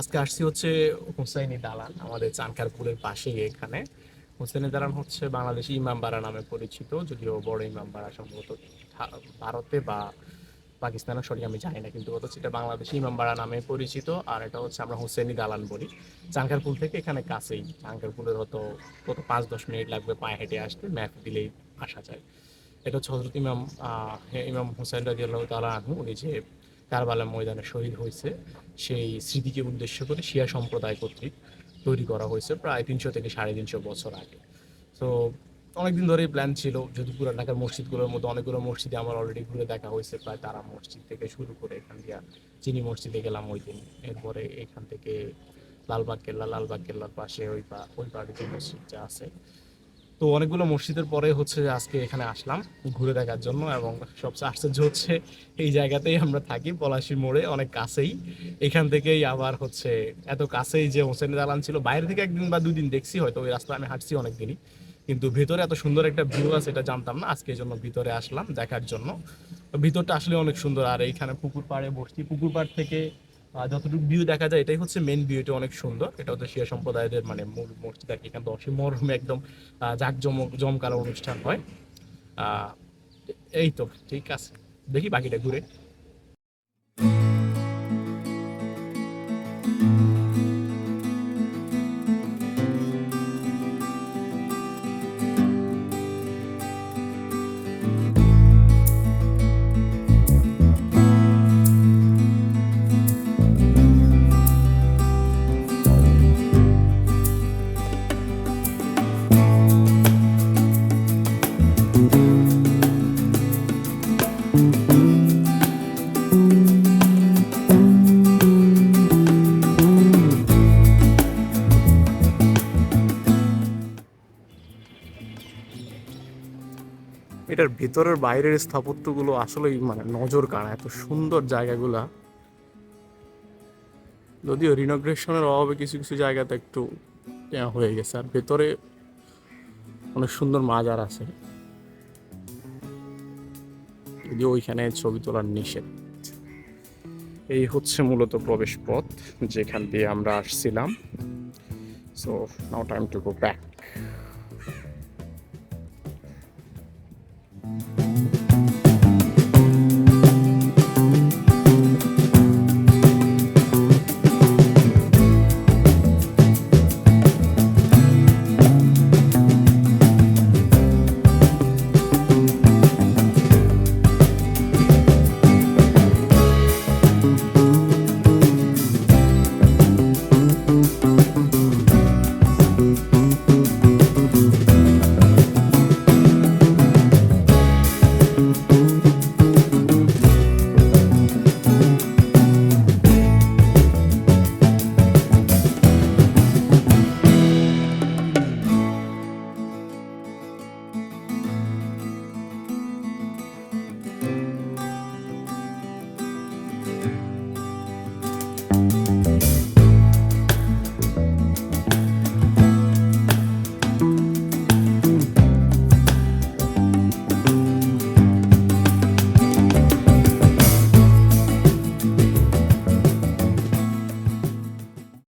আজকে আসছি হচ্ছে হুসাইনি দালান, আমাদের চানকারপুরের পাশেই এখানে। হুসাইনি দালান হচ্ছে বাংলাদেশি ইমামবাড়া নামে পরিচিত, যদিও বড় ইমামবাড়া সম্ভবত ভারতে বা পাকিস্তানে সরি আমি জানি না, কিন্তু ওটা এটা বাংলাদেশি ইমামবাড়া নামে পরিচিত, আর এটা হচ্ছে আমরা হুসেনি দালান বলি। চাঙ্কারপুল থেকে এখানে কাছেই চাঙ্কারপুলের হয়তো কত পাঁচ, দশ মিনিট লাগবে পায়ে হেঁটে আসতে, ম্যাপ দিলেই আসা যায়। এটা হচ্ছে হজরত ইমাম ইমাম হুসাইন রাজি আল্লাহ তালা আনহু, উনি যে কারবালা ময়দানে শহীদ হয়েছে। সেই স্মৃতিকে উদ্দেশ্য করে শিয়া সম্প্রদায় কর্তৃক তৈরি করা হয়েছে প্রায় তিনশো থেকে সাড়ে তিনশো বছর আগে। তো অনেকদিন ধরেই প্ল্যান ছিল যদি পুরান ঢাকার মসজিদগুলোর মধ্যে অনেকগুলো মসজিদে আমার অলরেডি ঘুরে দেখা হয়েছে, প্রায় তারা মসজিদ থেকে শুরু করে এখান দিয়ে চিনি মসজিদে গেলাম ওই দিন। এরপরে এখান থেকে লালবাগ, কেল্লা, লালবাগ, কেল্লার পাশে ওই পা, ওই পাড়ে যে মসজিদটা আছে তো অনেকগুলো মসজিদের পরে হচ্ছে আজকে এখানে আসলাম ঘুরে দেখার জন্য এবং সবচেয়ে আশ্চর্য হচ্ছে এই জায়গাতেই আমরা থাকি, পলাশির মোড়ে, অনেক কাছেই। এখান থেকেই আবার হচ্ছে এত কাছেই যে হোসেন দালান ছিল, বাইরে থেকে একদিন বা দুদিন দেখছি, হয়তো ওই রাস্তা আমি হাঁটছি অনেকদিনই। কিন্তু ভেতরে এত সুন্দর একটা ভিউ আছে, এটা জানতাম না, আজকে জন্য ভিতরে আসলাম দেখার জন্য। ভিতরটা আসলে অনেক সুন্দর, আর এইখানে পুকুর পাড়ে বসছি, পুকুর পাড় থেকে যতটুকু ভিউ দেখা যায়, এটাই হচ্ছে মেন ভিউ এটা অনেক সুন্দর। এটা হচ্ছে শিয়া সম্প্রদায়ের মানে মূল মসজিদ আর কি এখানে দশই মরহুমে একদম জাক জমক জমকালো অনুষ্ঠান হয়। এই তো, ঠিক আছে। দেখি বাকিটা ঘুরে। এটার ভেতরের বাইরের স্থাপত্যগুলো আসলেই মানে নজর কাড়া, এত সুন্দর জায়গাগুলা। যদিও রিনোগ্রেশনের অভাবে কিছু কিছু জায়গাতে একটু হয়ে গেছে, আর ভেতরে অনেক সুন্দর মাজার আছে। যদিও ওইখানে ছবি তোলার নিষেধ। এই হচ্ছে মূলত প্রবেশ পথ যেখান দিয়ে আমরা আসছিলাম। So now time to go back